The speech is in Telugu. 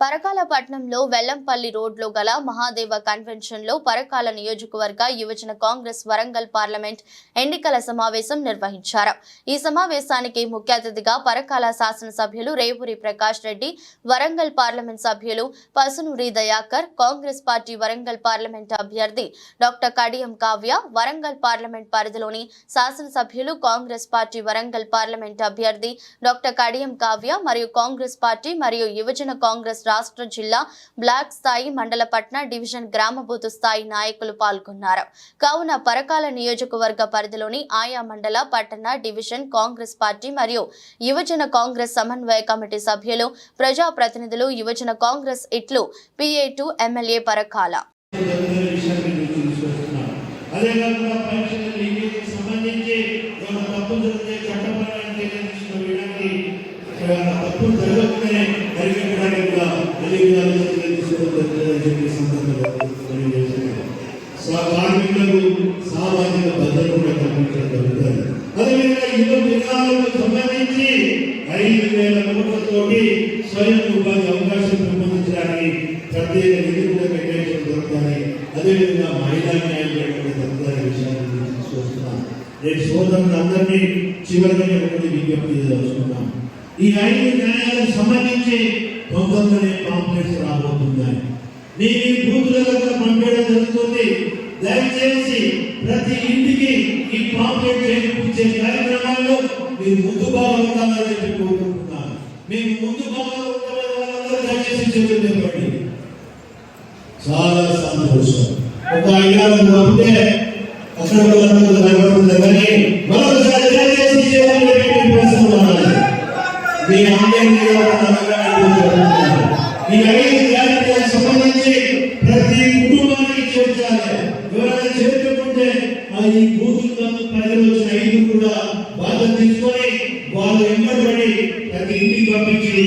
పరకాల పట్టణంలో వెల్లంపల్లి రోడ్లో గల మహాదేవ కన్వెన్షన్లో పరకాల నియోజకవర్గ యువజన కాంగ్రెస్ వరంగల్ పార్లమెంట్ ఎన్నికల సమావేశం నిర్వహించారు. ఈ సమావేశానికి ముఖ్య అతిథిగా పరకాల శాసనసభ్యులు రేవూరి ప్రకాష్ రెడ్డి వరంగల్ పార్లమెంట్ సభ్యులు పసునూరి దయాకర్ కాంగ్రెస్ పార్టీ వరంగల్ పార్లమెంట్ అభ్యర్థి డాక్టర్ కడియం కావ్య వరంగల్ పార్లమెంట్ పరిధిలోని శాసనసభ్యులు కాంగ్రెస్ పార్టీ వరంగల్ పార్లమెంట్ అభ్యర్థి డాక్టర్ కడియం కావ్య మరియు కాంగ్రెస్ పార్టీ మరియు యువజన కాంగ్రెస్ రాష్ట్ర జిల్లా బ్లాక్ స్థాయి మండల పట్న డివిజన్ గ్రామ బూత్ స్థాయి నాయకులు పాల్గొన్నారు. కావున పరకాల నియోజకవర్గ పరిధిలోని ఆయా మండల పట్టణ డివిజన్ కాంగ్రెస్ పార్టీ మరియు యువజన కాంగ్రెస్ సమన్వయ కమిటీ సభ్యులు ప్రజాప్రతినిధులు యువజన కాంగ్రెస్ ఇట్లు పిఏ టు ఎమ్మెల్యే పరకాల. జరుగుతున్న లీకేజీకి సంబంధించి ఏమైనా జరిగితే చట్టపరమైన చర్యలు తీసుకోవడానికి తప్పులు జరగకుండానే జరిగిన కార్మికులకు సామాజిక భద్రత కూడా కల్పించడం జరుగుతుంది అదేవిధంగా విధానాలకు సంబంధించి ఐదు వేల కోట్లతోటి స్వయం ఉపాధి అవకాశం పెంపొందించడానికి ప్రత్యేక నిధి కూడా కేటాయించడం జరుగుతుంది అదేవిధంగా మహిళా న్యాయం చేయడం జరుగుతున్న విషయాన్ని నేను నేను సోదరులందరినీ చివరిగా ఒకటి విజ్ఞప్తి చేయదలుచుకున్నాను ఈ ఐదు న్యాయాలకు సంబంధించి పంతొమ్మిది కాంప్లెక్స్ రాబోతుందని నేను ఈ బూతుల దగ్గర జరుగుతుంది. దయచేసి ప్రతి ఇంటికి ఈ పాంప్లెట్ చేయించే కార్యక్రమాల్లో మీరు ముందు భాగంలో ఉండాలని చెప్పి కోరుకుంటున్నాను. మేము ముందు భాగంలో ఉండమని వాళ్ళందరూ దయచేసి చెప్పి చెప్పండి. చాలా సంతోషం. ఒక ఐదారు పంపితే అక్కడ వాళ్ళందరూ కానీ మరొకసారి దయచేసి చేయాలని ప్రశ్న మీ అందరినీ ఈ ఐదు కార్యక్రమాలకు సంబంధించి ప్రతి కుటుంబానికి చేర్చాలి. ఎవరైనా చేర్చుకుంటే ఆ ఈ బూతుల్లో ప్రజలు వచ్చిన ఐదు కూడా బాధ్యత తీసుకొని వాళ్ళు వెంబడి ప్రతి ఇంటికి పంపించి